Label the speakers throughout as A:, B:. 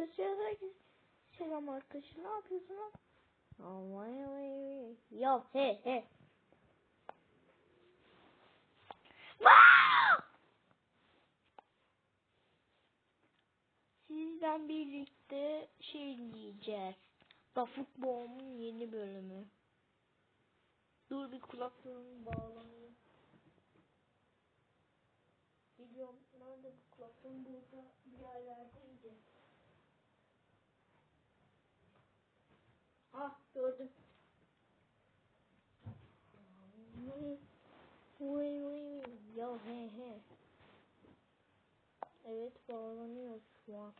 A: arkadaşlar. Herkes selam arkadaşlar. Ne yapıyorsun lan? Vay vay vay. Ya he he. Sizden birlikte şey diyeceğiz. Bafuk Bomb'un yeni bölümü. Dur bir kulaklığımı bağlanayım. Biliyorum nerede bu kulaklığım burada bir yerlerdeydi. Ah gördüm. Ya he he. Evet bağlanıyor şu an.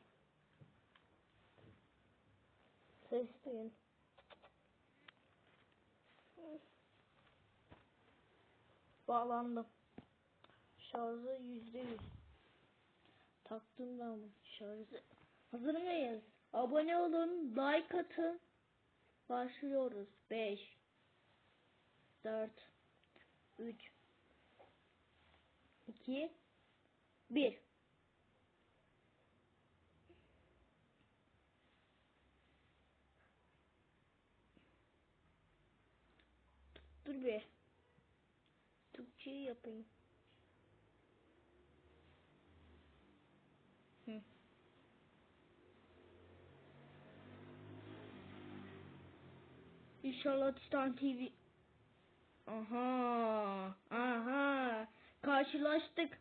A: Ses duyun. Bağlandım. Şarjı yüzde yüz. Taktım ben bu şarjı. Hazır mıyız? Abone olun, like atın. Başlıyoruz. 5 4 3 2 1 Dur bir. Türkçe yapayım. İnşallah Titan TV. Aha. Aha. Karşılaştık.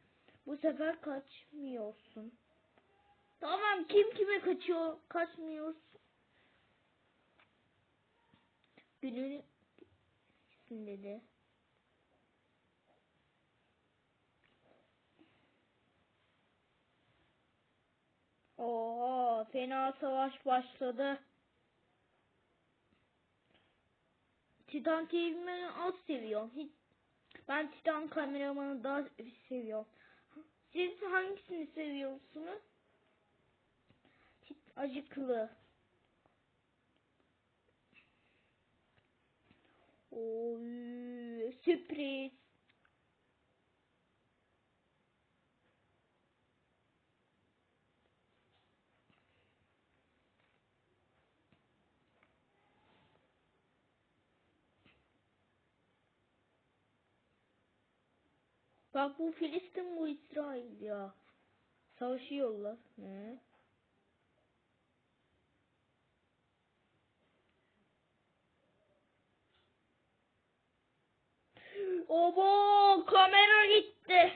A: Bu sefer kaçmıyorsun. Tamam kim kime kaçıyor? Kaçmıyorsun. Günün dedi. Oo, fena savaş başladı. Titan TV'mi az seviyorum. Hiç, ben Titan kameramanı daha seviyorum. Siz hangisini seviyorsunuz? Acıklı. Oy, sürpriz. Bak bu Filistin bu İsrail ya. Savaşıyorlar. Ne? Obo kamera gitti.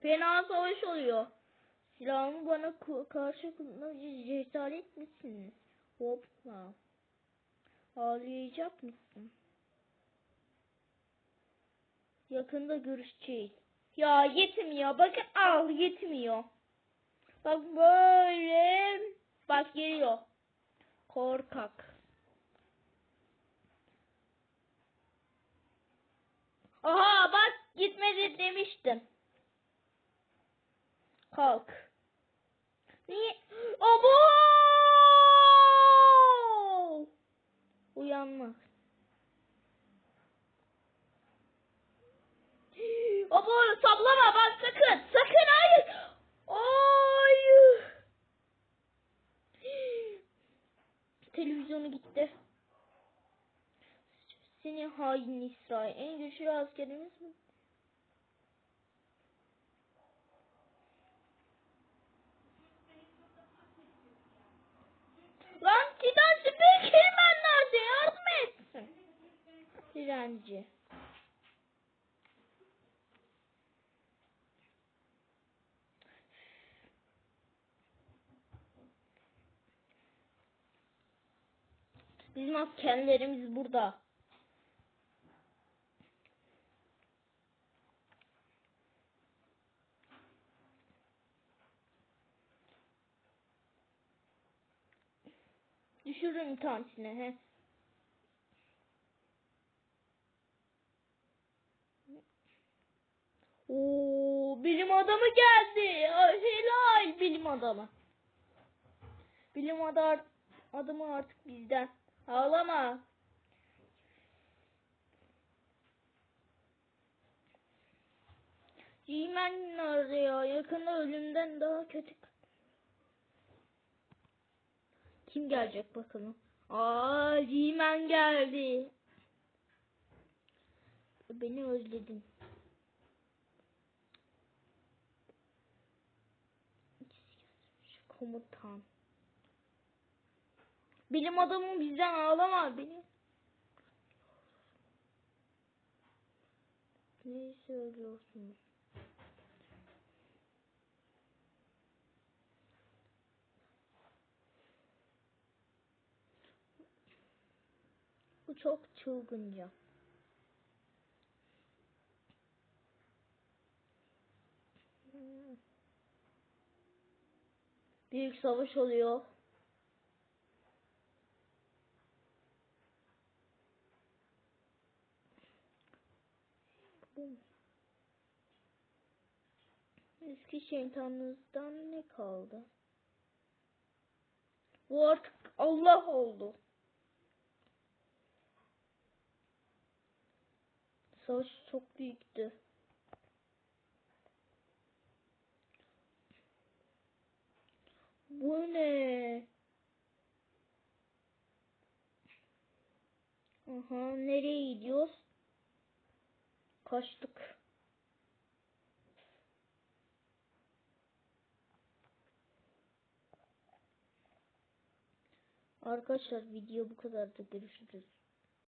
A: Fena savaş oluyor. Silahımı bana karşı kullanmaya cesaret misiniz? Hopla. Ağlayacak mısın? Yakında görüşeceğiz. Ya yetmiyor. Bakın al yetmiyor. Bak böyle. Bak geliyor. Korkak. Aha bak gitmedi demiştim. Kalk. Hain İsrail. En güçlü askerimiz mi? Lan Titan Speakerman nerede? Yardım etsin. Direnci. Bizim askerlerimiz burada. Düşürürüm tanesini he. Oo, bilim adamı geldi. Helal bilim adamı. Bilim adar, adamı artık bizden. Ağlama. Cimen ya? Yakında ölümden daha kötü. Kim gelecek bakalım. Aa Cimen geldi. Beni özledin. Komutan. Bilim adamım bizden ağlama beni. Ne söylüyorsunuz? Bu çok çılgınca. Büyük savaş oluyor. Eski şeytanınızdan ne kaldı? Bu artık Allah oldu. Savaş çok büyüktü. Bu ne? Aha nereye gidiyoruz? Kaçtık. Arkadaşlar video bu kadardı. Görüşürüz.